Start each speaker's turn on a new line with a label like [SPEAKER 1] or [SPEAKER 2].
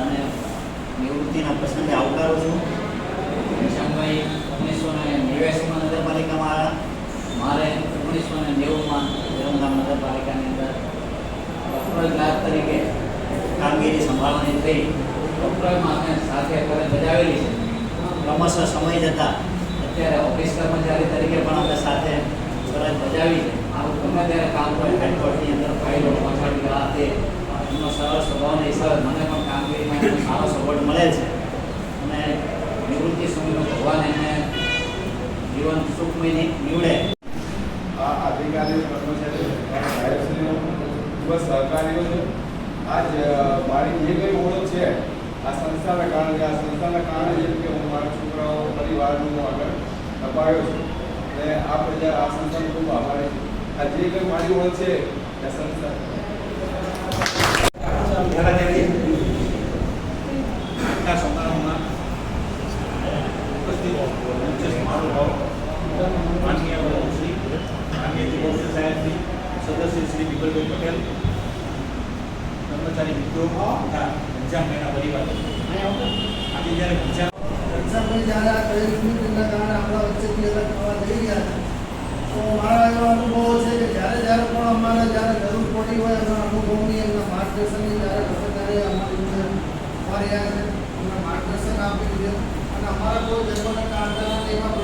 [SPEAKER 1] અને નિવૃત્તિના પ્રસંગે આવકારું છું.
[SPEAKER 2] શંભાઈ ઓગણીસો ને
[SPEAKER 1] નેવ્યાસીમાં નગરપાલિકામાં
[SPEAKER 2] મારે ઓગણીસો ને નેવુંમાં વિરમગામ નગરપાલિકાની અંદર વપરાશદાર તરીકે
[SPEAKER 1] કામગીરી સંભાળવાની થઈ.
[SPEAKER 2] અમે સાથે ફરજ બજાવેલી છે.
[SPEAKER 1] ક્રમશઃ સમય જતાં
[SPEAKER 2] અત્યારે ઓફિસ કર્મચારી તરીકે પણ અમે સાથે ફરજ બજાવી છે. મારું ગમે ત્યારે કામ હોય હેડકોર્ટની અંદર ફાઇલો પહોંચાડી આ તે, એમનો સરળ સ્વભાવના સર, મને પણ કામગીરીમાં સારો સપોર્ટ મળે છે. અને નિવૃત્તિ સમયનો ભગવાન એમને જીવન સુખમય નીવડે.
[SPEAKER 3] અધિકારીઓ, કર્મચારીઓ ખૂબ જ સહકારીઓ છે. આજ મારી જે કંઈ ઓળખ છે, આ સંસ્થાના કારણે, આ સંસ્થાના કારણે જેમ કે હું મારા છોકરાઓ, પરિવારનું આગળ અપાયો છું. અને આ પ્રજા, આ સંસ્થાનો ખૂબ આભારી છે. આ જે કંઈ મારી ઓળખ છે, એ સંસ્થા
[SPEAKER 1] મુખ્ય સમારોહ માનનીય શ્રી માનનીય ચીફ સાહેબશ્રી સદસ્ય શ્રી વિપુલભાઈ પટેલ કર્મચારી મિત્રો તથા ઘનશ્યામભાઈના પરિવાર આજે જ્યારે ઘનશ્યામ
[SPEAKER 4] એક્ઝામ્પલ જ્યારે આ ટ્રેન યુનિટના કારણે આપણા વચ્ચેથી અલગ થવા જઈ રહ્યા છે તો મારા એવા અનુભવો છે કે જ્યારે જ્યારે પણ અમારે જ્યારે જરૂર પડી હોય એમના અનુભવની એમના માર્ગદર્શનની જ્યારે ગમે ત્યારે અમારી જોડે ઉભા રહ્યા છે અમને માર્ગદર્શન આપી દીધું અને અમારા કોઈ જન્મના કાંટાના એવા પ્રશ્નો